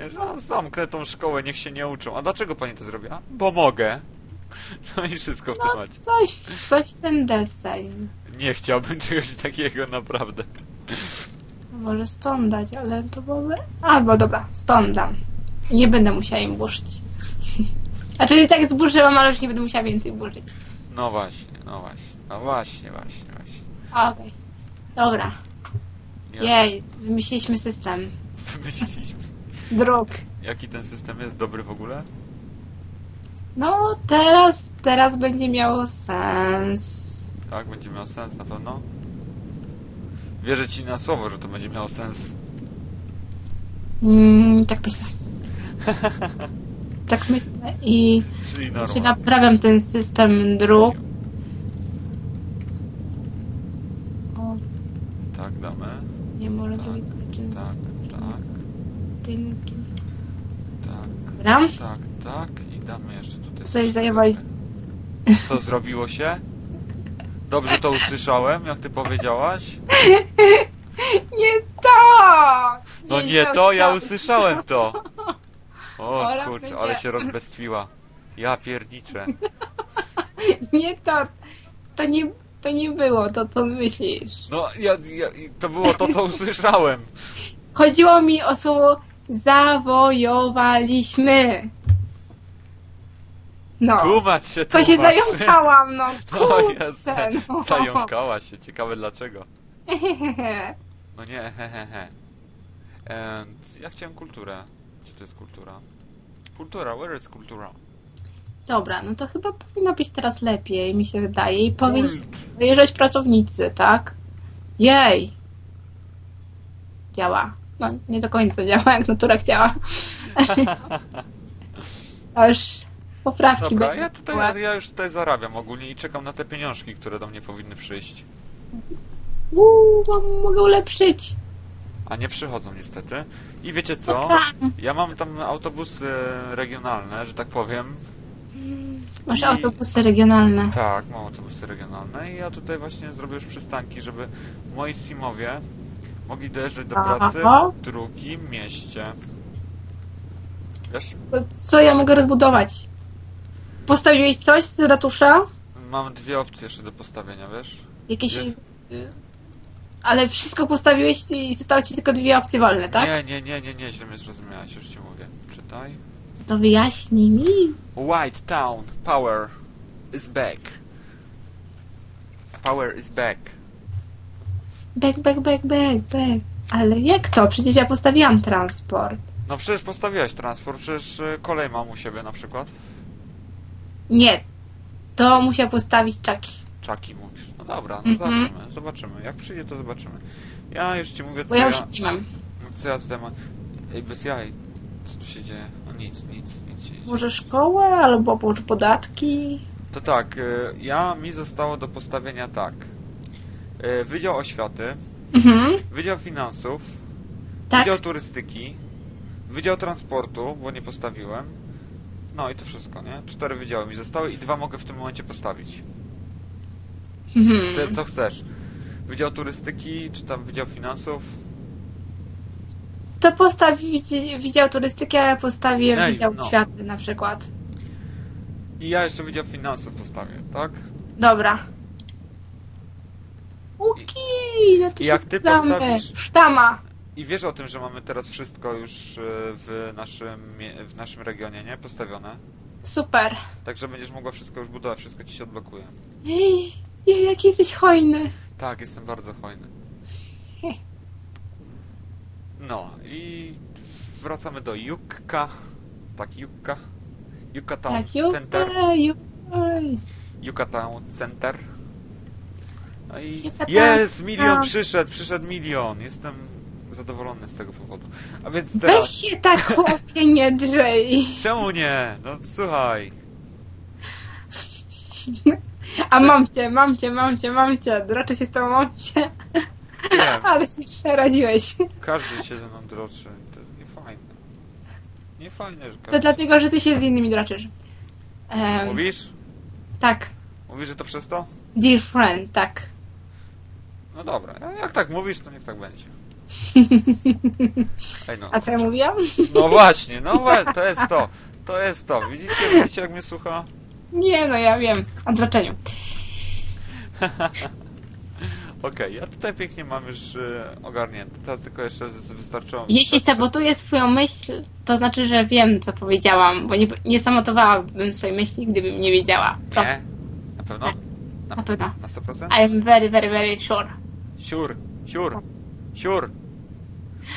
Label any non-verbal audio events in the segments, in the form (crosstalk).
Ja zamknę tą szkołę, niech się nie uczą. A dlaczego pani to zrobiła? Bo mogę. (laughs) No i wszystko w No temacie. coś, coś w ten deseń. Nie chciałbym (laughs) czegoś takiego, naprawdę. Może stąd dać, ale to byłoby... Albo dobra, stąd dam. Nie będę musiała im burzyć. (laughs) Znaczy tak zburzyłam, ale już nie będę musiała więcej burzyć. No właśnie, no właśnie. No właśnie, właśnie, właśnie. Okej. Dobra. Ja Jej, wymyśliliśmy system. Wymyśliliśmy. Dróg. Jaki ten system jest dobry w ogóle? No, teraz, teraz będzie miało sens. Tak, będzie miał sens na pewno. Wierzę ci na słowo, że to będzie miało sens. Mm, tak myślę. (laughs) Tak myślę i Czyli normalnie. naprawiam ten system dróg. O, Tak, damy. nie może Tak, zrobić czynności. Tak, tak, Tynki. tak, Dobra? tak, tak. I damy jeszcze tutaj. Coś zajebali. Co zrobiło się? Dobrze to usłyszałem, jak ty powiedziałaś? (laughs) Nie to! No nie to, ja usłyszałem to. O Ola, kurczę, ale się rozbestwiła. Ja pierniczę. (laughs) Nie to. To nie, to nie było to, co myślisz. No, ja, ja, i to było to, co usłyszałem. Chodziło mi o słowo zawojowaliśmy. No. Tłumacz się, To się zająkałam, no (laughs) No kurczę, jest, no. zająkała się. Ciekawe dlaczego. (laughs) No nie, he, he, he. And ja chciałem kulturę. Gdzie to jest kultura? Kultura, where is kultura? Dobra, no to chyba powinno być teraz lepiej, mi się wydaje. I powinni Kult. wyjeżdżać pracownicy, tak? Jej! Działa. No, nie do końca działa, jak natura chciała. (laughs) Aż poprawki Dobra, będą. ja tutaj, ja, już tutaj zarabiam ogólnie i czekam na te pieniążki, które do mnie powinny przyjść. Uuu, mam- mogę ulepszyć. A nie przychodzą niestety. I wiecie co? Tam. Ja mam tam autobusy regionalne, że tak powiem. Masz I- autobusy regionalne. Tak, mam autobusy regionalne i ja tutaj właśnie zrobię już przystanki, żeby moi simowie mogli dojeżdżać do Aha. pracy w drugim mieście. Wiesz? Co ja mogę rozbudować? Postawiłeś coś z ratusza? Mam dwie opcje jeszcze do postawienia, wiesz? Jakieś... Ale wszystko postawiłeś i zostały ci tylko dwie opcje wolne, tak? Nie, nie, nie, nie, nie, źle mnie zrozumiałeś, już ci mówię. Czytaj. To wyjaśnij mi. White Town, power is back. Power is back. Back, back, back, back, back. Ale jak to? Przecież ja postawiłam transport. No przecież postawiłeś transport, przecież y, kolej mam u siebie na przykład. Nie. To musiał postawić czaki. Czaki mówisz. No dobra, no Mhm. zobaczymy, zobaczymy. Jak przyjdzie, to zobaczymy. Ja już ci mówię, co Bo ja ja, już nie mam. co ja tutaj mam. Ej, bez jaj. Co tu się dzieje? No nic, nic, nic się nie dzieje. Może szkołę, albo może podatki. To tak, y, ja mi zostało do postawienia tak. Y, Wydział Oświaty, Mhm. Wydział Finansów, Tak. Wydział Turystyki, Wydział Transportu, bo nie postawiłem. No i to wszystko, nie? Cztery wydziały mi zostały i dwa mogę w tym momencie postawić. Mhm. Chcę, co chcesz? Wydział Turystyki, czy tam Wydział Finansów? To postaw widzi- Wydział Turystyki, a ja postawię Ej, Wydział no. Oświaty na przykład. I ja jeszcze Wydział Finansów postawię, tak? Dobra. Uki, no to I się jak ty zgadzamy. postawisz- Sztama. I wiesz o tym, że mamy teraz wszystko już y, w naszym, mie- w naszym regionie, nie? Postawione. Super. Także będziesz mogła wszystko już budować, wszystko ci się odblokuje. Ej, jaki jesteś hojny. Tak, jestem bardzo hojny. No i wracamy do Jukka. Tak, Jukka. Jukka Town Tak, Center. Juka. Jukka Town Center. No i jest, milion przyszedł, przyszedł milion. Jestem zadowolony z tego powodu. A więc teraz... Weź się tak chłopie nie drzej. (laughs) Czemu nie? No słuchaj. A mam cię, mam cię, mam cię, mam cię. Droczę się z tobą, mam cię. (laughs) Ale się przeradziłeś. każdy się ze mną droczy. To jest niefajne. Niefajne, że To każdy... dlatego, że ty się z innymi droczysz. Em, Mówisz? tak. Mówisz, że to przez to? Dear friend, tak. No dobra, jak tak mówisz, to niech tak będzie. (laughs) Ej no. A co ja mówiłam? No właśnie, no właśnie, (laughs) to jest to. To jest to. Widzicie, widzicie jak mnie słucha? Nie, no ja wiem. Odroczeniu. (laughs) Okej, ja tutaj pięknie mam już y, ogarnięte. Teraz tylko jeszcze z- wystarczą. Jeśli sabotuję swoją myśl, to znaczy, że wiem, co powiedziałam, bo nie, nie sabotowałabym swojej myśli, gdybym nie wiedziała. Proste. Nie? Na pewno? Na, Na pewno. Na 100%? I'm very, very, very sure. Siur, siur, siur.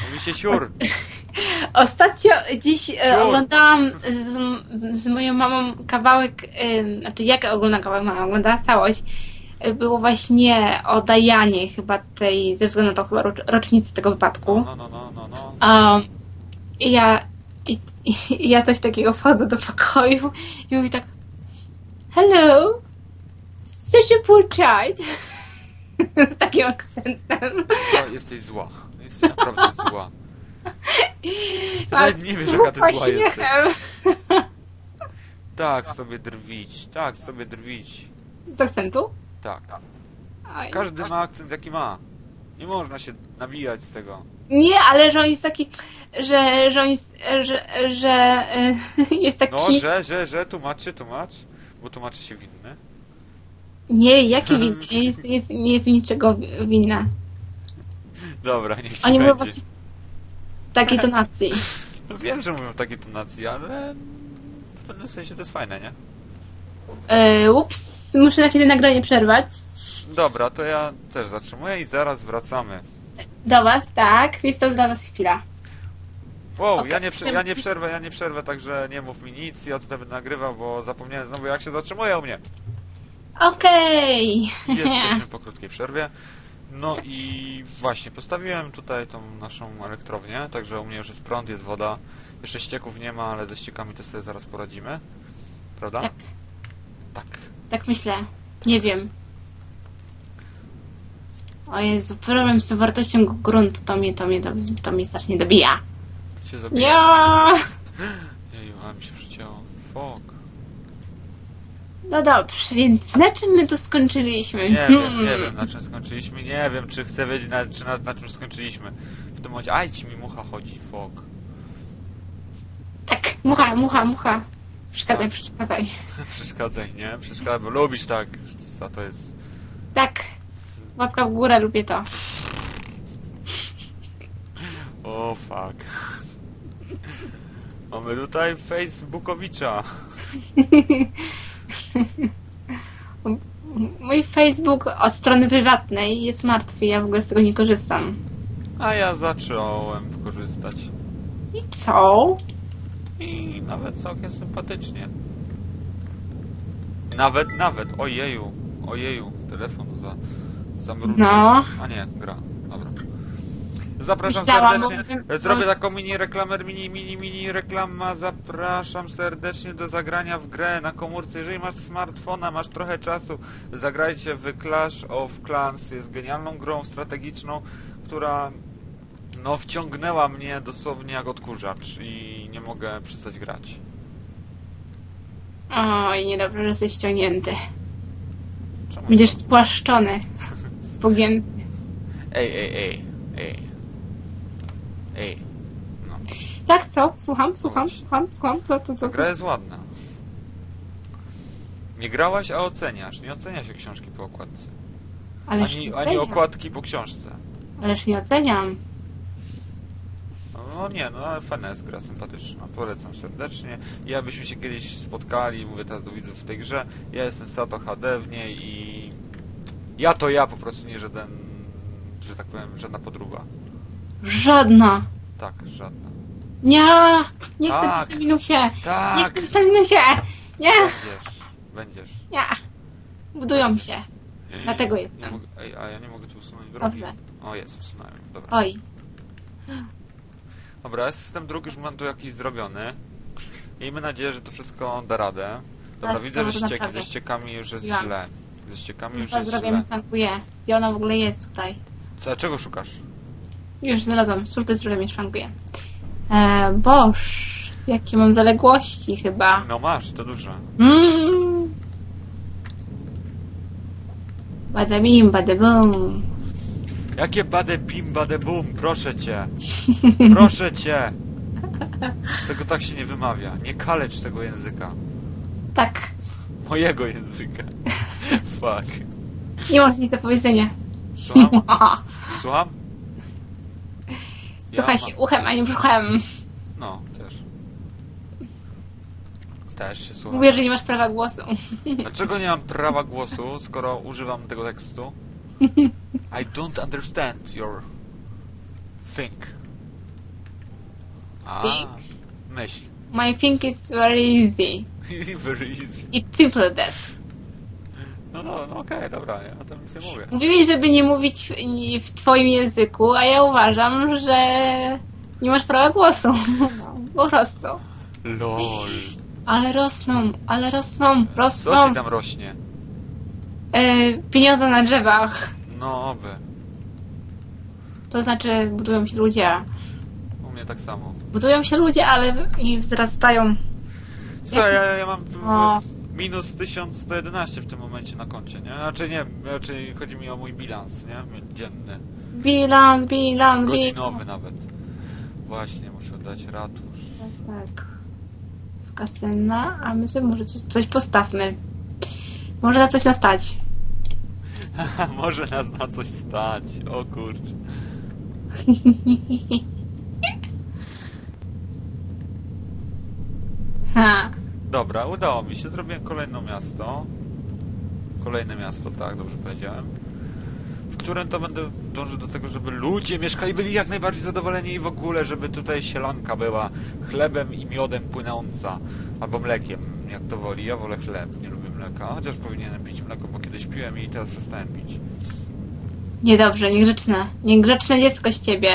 Mówi się siur. (laughs) Ostatnio dziś e, Sure. oglądałam z, z moją mamą kawałek, e, znaczy jak oglądam kawałek, mama oglądała całość. E, Było właśnie o Dajanie chyba tej, ze względu na tą chyba rocz- rocznicę tego wypadku. No, no, no, no, no. Um, I ja, i, i ja coś takiego wchodzę do pokoju i mówi tak Hello, such a poor child. (laughs) (laughs) Z takim akcentem. No, jesteś zła. Jesteś naprawdę zła. Ty nawet nie wiesz, jaka ty zła jesteś. Tak sobie drwić, tak sobie drwić. Z akcentu? Tak. Oj. Każdy ma akcent jaki ma. Nie można się nabijać z tego. Nie, ale że on jest taki, że, że on jest, że, że e, (laughs) jest taki... No, że, że, że, tłumaczy, tłumacz. Bo tłumaczy się winny. Nie, jaki winny? Nie jest, jest, nie jest niczego winna. Dobra, niech ci Oni mówią będzie. właśnie w takiej tonacji. (laughs) No wiem, że mówią w takiej tonacji, ale w pewnym sensie to jest fajne, nie? E, ups, muszę na chwilę nagranie przerwać. Dobra, to ja też zatrzymuję i zaraz wracamy. Do was, tak, jest to dla was chwila. Wow, Okej. ja, nie prze- ja nie przerwę, ja nie przerwę, także nie mów mi nic, ja tutaj będę nagrywał, bo zapomniałem znowu jak się zatrzymuje u mnie. Okej. Jesteśmy (laughs) po krótkiej przerwie. No i właśnie, postawiłem tutaj tą naszą elektrownię, także u mnie już jest prąd, jest woda. Jeszcze ścieków nie ma, ale ze ściekami to sobie zaraz poradzimy. Prawda? Tak, Tak. tak myślę. Nie wiem. O Jezu, problem z wartością gruntu to mnie, to mnie, to, to mnie strasznie dobija. Się zabija. Ja. Jeju, ale mi się przycięło. Fuck. No dobrze, więc na czym my tu skończyliśmy? Nie wiem, nie (laughs) wiem na czym skończyliśmy, nie wiem czy chcę wiedzieć na, czy na, na czym skończyliśmy. W tym momencie, aj ci mi mucha chodzi, fuck. Tak, mucha, mucha, mucha. Przeszkadzaj, przeszkadzaj. (laughs) Przeszkadzaj, nie? Przeszkadzaj, bo lubisz tak, co to jest. Tak. Łapka w górę, lubię to. O fuck. Mamy tutaj Facebookowicza. (laughs) (laughs) Mój Facebook od strony prywatnej jest martwy, ja w ogóle z tego nie korzystam. A ja zacząłem korzystać. I co? I nawet całkiem sympatycznie. Nawet, nawet, ojeju, ojeju, telefon za, zamruczył. No. A nie, gra. Zapraszam Myślałam, serdecznie. bo- Zrobię taką mini reklamę, mini, mini, mini reklama. Zapraszam serdecznie do zagrania w grę na komórce. Jeżeli masz smartfona, masz trochę czasu, zagrajcie w Clash of Clans. Jest genialną grą strategiczną, która no wciągnęła mnie dosłownie jak odkurzacz i nie mogę przestać grać. Oj, niedobrze, że jesteś ściągnięty. Czemu? Będziesz spłaszczony. Pogięty. Ej, ej, ej, ej. Ej. No. Tak, co? Słucham, słucham, słucham, słucham. Co, co, co? Gra co? jest ładna. Nie grałaś, a oceniasz. Nie ocenia się książki po okładce. Ależ Ani, nie ani oceniam. okładki po książce. Ależ nie oceniam. No nie, no ale fajna jest gra, sympatyczna. Polecam serdecznie. Ja byśmy się kiedyś spotkali, mówię teraz do widzów w tej grze. Ja jestem Sato HD w niej i... Ja to ja, po prostu nie żaden, że tak powiem, żadna podróba. Żadna. Tak, żadna. Nie, nie chcę Tak. być na minusie. Nie Tak! chcę być na minusie. Nie, Będziesz, będziesz. nie. Budują się. Dlatego Nie jestem. mogę, ej, a ja nie mogę tu usunąć drogi. Dobrze. O, jest, usunąłem. Dobra. Oj. Dobra, system dróg już mam tu jakiś zrobiony. Miejmy nadzieję, że to wszystko da radę. Dobra, Tak, widzę, to że ścieki, naprawdę. ze ściekami już jest Ja. źle. Ze ściekami już Chyba jest zrobię źle. mi szwankuje. Gdzie ona w ogóle jest tutaj? Co, czego szukasz? Już znalazłam. Służby zdrowia szwankuje. E, boż. Jakie mam zaległości chyba. No masz, to dużo. Mm. Bada bim, bada bum. Jakie bade bim, bade bum, proszę cię. (laughs) Proszę cię. Tego tak się nie wymawia. Nie kalecz tego języka. Tak. Mojego języka. (laughs) Fuck. Nie masz nic do powiedzenia. Słucham? (laughs) Słucham? Słuchaj się uchem, a nie brzuchem. No, też. Też się słucham. Mówię, że nie masz prawa głosu. Dlaczego nie mam prawa głosu, skoro używam tego tekstu? (laughs) I don't understand your think. A, Think? myśl. My think is very easy. (laughs) Very easy. It's simple that. No, no, no okej, dobra, ja o tym nic nie mówię. Mówiłeś, żeby nie mówić w, w twoim języku, a ja uważam, że nie masz prawa głosu. No, (laughs) po prostu. LOL. Ale rosną, ale rosną, Co rosną. ci tam rośnie? E, pieniądze na drzewach. No, oby. To To znaczy budują się ludzie. U mnie tak samo. Budują się ludzie, ale i wzrastają. Co, ja, ja mam O. minus 1111 w tym momencie na koncie, nie? Znaczy nie, raczej chodzi mi o mój bilans, nie? Dzienny. Bilans, bilans, bilans. Godzinowy nawet. Właśnie, muszę dać ratusz. Tak. W kasyna, a my sobie może coś, coś postawmy. Może na coś nastać. (laughs) Może nas na coś stać. O kurczę. (laughs) Ha. Dobra, udało mi się. Zrobiłem kolejne miasto. Kolejne miasto, tak, dobrze powiedziałem. W którym to będę dążył do tego, żeby ludzie mieszkali, byli jak najbardziej zadowoleni i w ogóle, żeby tutaj sielanka była chlebem i miodem płynąca. Albo mlekiem, jak to woli. Ja wolę chleb, nie lubię mleka. Chociaż powinienem pić mleko, bo kiedyś piłem i teraz przestałem pić. Niedobrze, niegrzeczne. Niegrzeczne dziecko z ciebie.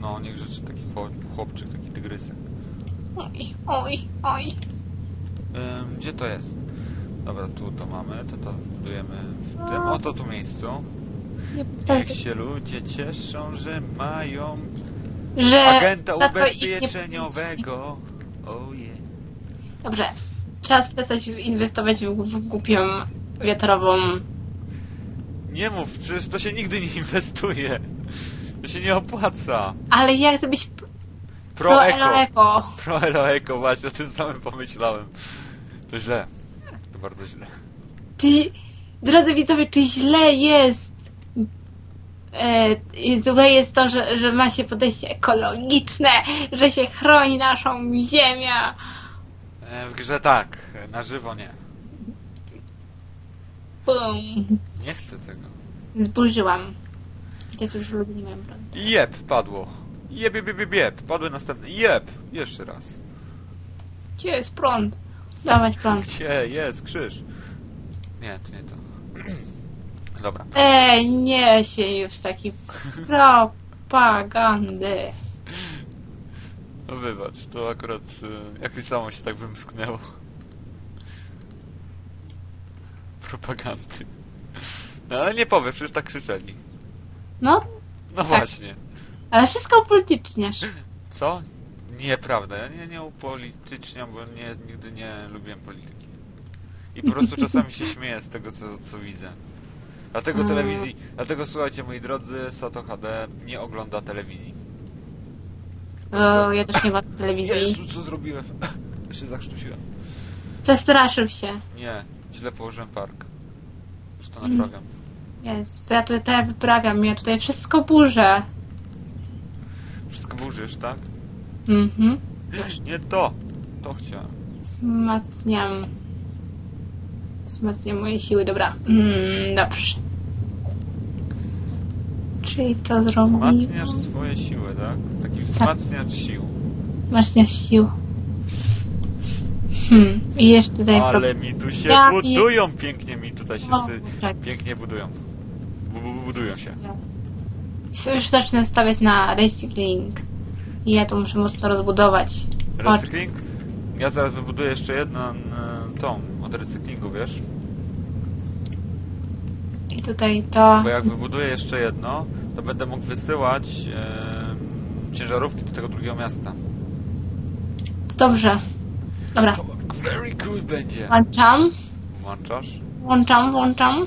No, niech rzeczy taki chłop- chłopczyk, taki tygrysek. Oj, oj, oj. Gdzie to jest? Dobra, tu to mamy, to to wbudujemy w tym oto tu miejscu. Niech się ludzie cieszą, że mają Że agenta za to ich nie ubezpieczeniowego. Oje. Dobrze. Trzeba przestać inwestować w, w głupią wiatrową. Nie mów, przecież to się nigdy nie inwestuje. To się nie opłaca. Ale jak żebyś Pro pro eko. Pro Elo Eco, właśnie o tym samym pomyślałem. To źle. To bardzo źle. Czy, drodzy widzowie, czy źle jest? E, złe jest to, że, że ma się podejście ekologiczne, że się chroni naszą ziemię. E, w grze tak, na żywo nie. Bum. Nie chcę tego. Zburzyłam. Teraz już ludzie nie mają broni. Jeb, padło. Jeb, jeb, jeb, jeb, jeb. Padły następne. Jeb, jeszcze raz. Gdzie jest prąd? Dawać prąd. (laughs) Gdzie jest krzyż? Nie, to nie to. (clears throat) Dobra. Ej, nie się już taki propagandy. No wybacz, to akurat y, jakoś samo się tak wymsknęło. (laughs) Propagandy. No ale nie powiem, przecież tak krzyczeli. No, No właśnie. ale wszystko upolityczniasz. Co? Nieprawda, ja nie, nie upolityczniam, bo nie, nigdy nie lubiłem polityki. I po prostu czasami się śmieję z tego, co, co widzę. Dlatego Mm. telewizji, dlatego słuchajcie moi drodzy, Sato HD nie ogląda telewizji. O, ja też nie mam telewizji. Jezu, co zrobiłem? (laughs) Jeszcze zakrztusiłem. Przestraszył się. Nie, źle położyłem park. Już to Mm. naprawiam. Co ja tutaj teraz wyprawiam? Ja tutaj wszystko burzę. Wszystko burzysz, tak? Mhm. Nie to! To chciałem. Wzmacniam. Wzmacniam moje siły, dobra. Mm, dobrze. Czyli to zrobiło. Wzmacniasz swoje siły, tak? Taki wzmacniacz sił. Wzmacniasz sił. Hmm. I jeszcze tutaj... Ale mi tu się Ja- budują, pięknie mi tutaj się O, sy... tak. pięknie budują. Bu, bu, budują się. Już zacznę stawiać na recykling. I ja to muszę mocno rozbudować. Recykling? Ja zaraz wybuduję jeszcze jedną n- tą od recyklingu, wiesz? I tutaj to... Bo jak wybuduję jeszcze jedno, to będę mógł wysyłać ciężarówki do tego drugiego miasta. To dobrze. Dobra. To very good będzie. Włączam. Włączasz? Włączam, włączam.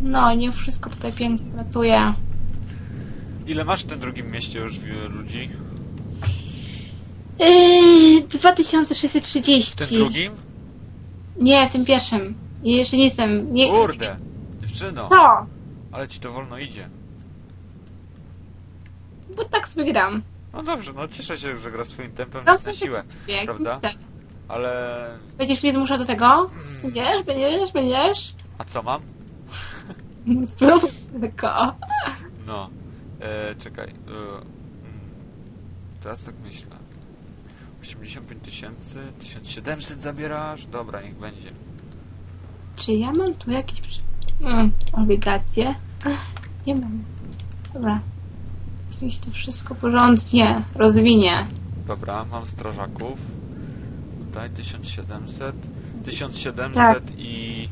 No, nie wszystko tutaj pięknie pracuje. Ile masz w tym drugim mieście już ludzi? Yy, 2630. W tym drugim? Nie, w tym pierwszym. Ja Jeszcze nie jestem. Nie... Kurde! Dziewczyno, Co? ale ci to wolno idzie. Bo tak sobie gram. No dobrze, no cieszę się, że grasz swoim tempem No, na siłę, Wie, Prawda? chcę. ale... Będziesz mnie zmuszał do tego? Będziesz, będziesz, będziesz? A co mam? (laughs) Spróbuj tylko. No, e, czekaj. E, mm, teraz tak myślę. 85 tysięcy, 1700 zabierasz? Dobra, niech będzie. Czy ja mam tu jakieś przy... mm, obligacje? Nie mam. Dobra. Się to wszystko porządnie rozwinie. Dobra, mam strażaków. Tutaj 1700. 1700 Tak. i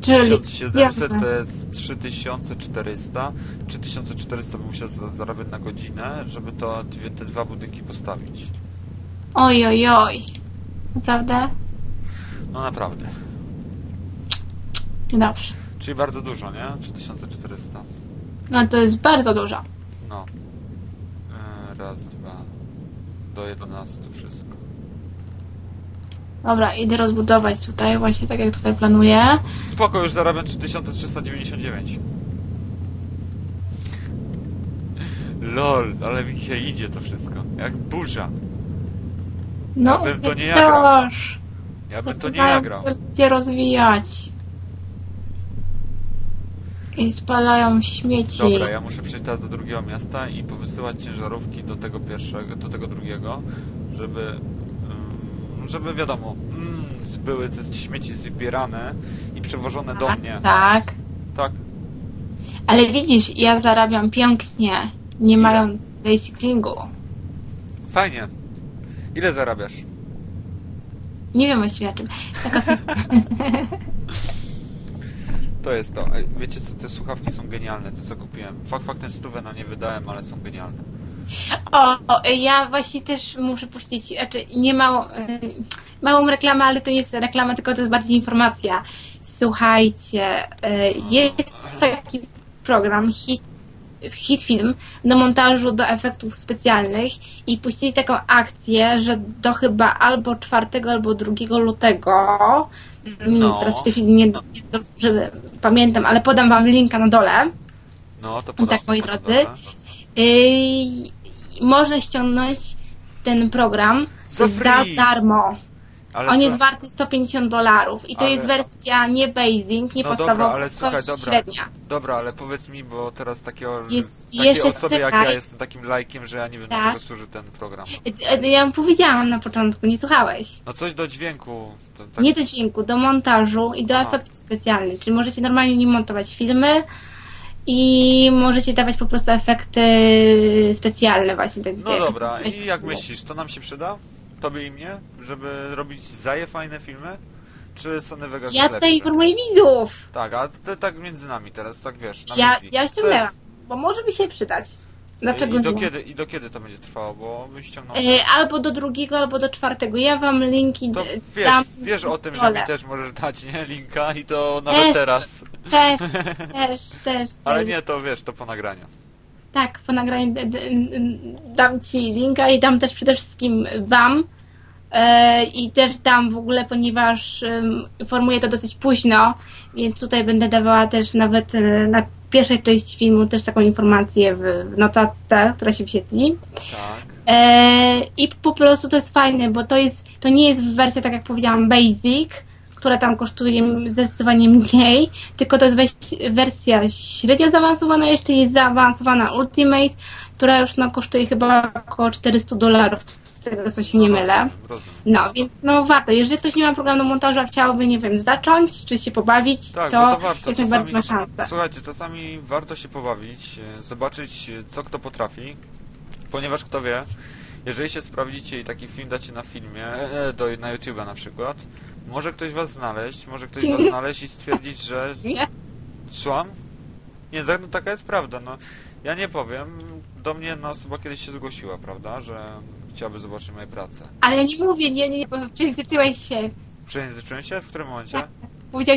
Czyli 1700 wiemy. to jest 3400. 3400 bym musiał za- zarabiać na godzinę, żeby to dwie, te dwa budynki postawić. Oj, oj, oj. Naprawdę? No naprawdę. Dobrze. Czyli bardzo dużo, nie? 3400. No to jest bardzo dużo. No. E, Raz, dwa. Do 11 wszystko. Dobra, idę rozbudować tutaj, właśnie tak jak tutaj planuję. Spoko, już zarabiam 3399. Lol, ale mi się idzie to wszystko. Jak burza. No, Ja bym to nie ja grał. też. Ja bym to nie nagrał. ludzie rozwijać. I spalają śmieci. Dobra, ja muszę przejść teraz do drugiego miasta i powysyłać ciężarówki do tego pierwszego, do tego drugiego, żeby, żeby wiadomo, mm, były te śmieci zbierane i przewożone do tak, mnie. tak. Tak. Ale widzisz, ja zarabiam pięknie, nie Ile? mając recyklingu. Fajnie. Ile zarabiasz? Nie wiem właściwie na czym. Taka. (laughs) To jest to. Wiecie co, te słuchawki są genialne, te co kupiłem. Fakt faktem stówę na nie wydałem, ale są genialne. O, ja właśnie też muszę puścić, znaczy nie małą, y, małą reklamę, ale to nie jest reklama, tylko to jest bardziej informacja. Słuchajcie, y, jest taki program hit, hit film do montażu, do efektów specjalnych i puścili taką akcję, że do chyba albo 4 albo 2 lutego mm, No. teraz w tej chwili nie, nie dobrze pamiętam, ale podam wam linka na dole. No, to podasz Tak, moi drodzy. Można ściągnąć ten program Za za darmo. Ale On co? jest warty 150 dolarów i to Ale- jest wersja nie basic, nie No podstawowa, dobra, ale słuchaj, dobra. średnia. Dobra, ale powiedz mi, bo teraz takie, o- Jest- takie osoby jak ja jestem takim lajkiem, że ja nie wiem, Tak. do czego służy ten program. Yy, Ja wam powiedziałam na początku, nie słuchałeś. No coś do dźwięku. Tak, Nie do dźwięku, do montażu i do Aha. efektów specjalnych, czyli możecie normalnie nim montować filmy i możecie dawać po prostu efekty specjalne właśnie. tak- No dobra, i jak myślisz, to nam się przyda? Tobie i mnie? Żeby robić zaje fajne filmy? Czy Sony Vegas Ja tutaj informuję widzów. Tak, a to tak między nami teraz, tak wiesz, na Ja, wizji. ja ściągnęłam, jest- bo może by się przydać. Dlaczego I do, nie? kiedy, I do kiedy to będzie trwało, bo bym ściągnął... E, albo do drugiego, albo do czwartego. Ja wam linki To wiesz, dam wiesz o tym, że mi też możesz dać, nie? Linka i to nawet Też. teraz. Też, też, też. Ale nie, to wiesz, to po nagraniu. Tak, po nagraniu dam ci linka i dam też przede wszystkim wam. E, I też dam w ogóle, ponieważ em, informuję to dosyć późno, więc tutaj będę dawała też nawet e, na pierwszej części filmu też taką informację w, w notatce, która się wyświetli. Tak. E, I po prostu to jest fajne, bo to jest, to nie jest wersja, tak jak powiedziałam, basic, która tam kosztuje zdecydowanie mniej, tylko to jest wersja średnio zaawansowana, jeszcze jest zaawansowana Ultimate, która już no, kosztuje chyba około 400 dolarów, z tego co się nie No, mylę. No, więc no warto. Jeżeli ktoś nie ma programu montażu, a chciałby, nie wiem, zacząć, czy się pobawić, Tak, to, bo to warto. jak najbardziej ma szansę. słuchajcie, czasami warto się pobawić, e, zobaczyć e, co kto potrafi, ponieważ kto wie, jeżeli się sprawdzicie i taki film dacie na filmie, e, do, na YouTube'a na przykład, może ktoś was znaleźć, może ktoś (laughs) was znaleźć i stwierdzić, że (laughs) Nie? Słucham? Nie, tak, no, taka jest prawda, no. Ja nie powiem, do mnie no, osoba kiedyś się zgłosiła, prawda, że chciałaby zobaczyć moje prace. Ale ja nie mówię, nie, nie, nie, bo przejęzyczyłeś się. Przejęzyczyłem się? W którym momencie? Powiedziałeś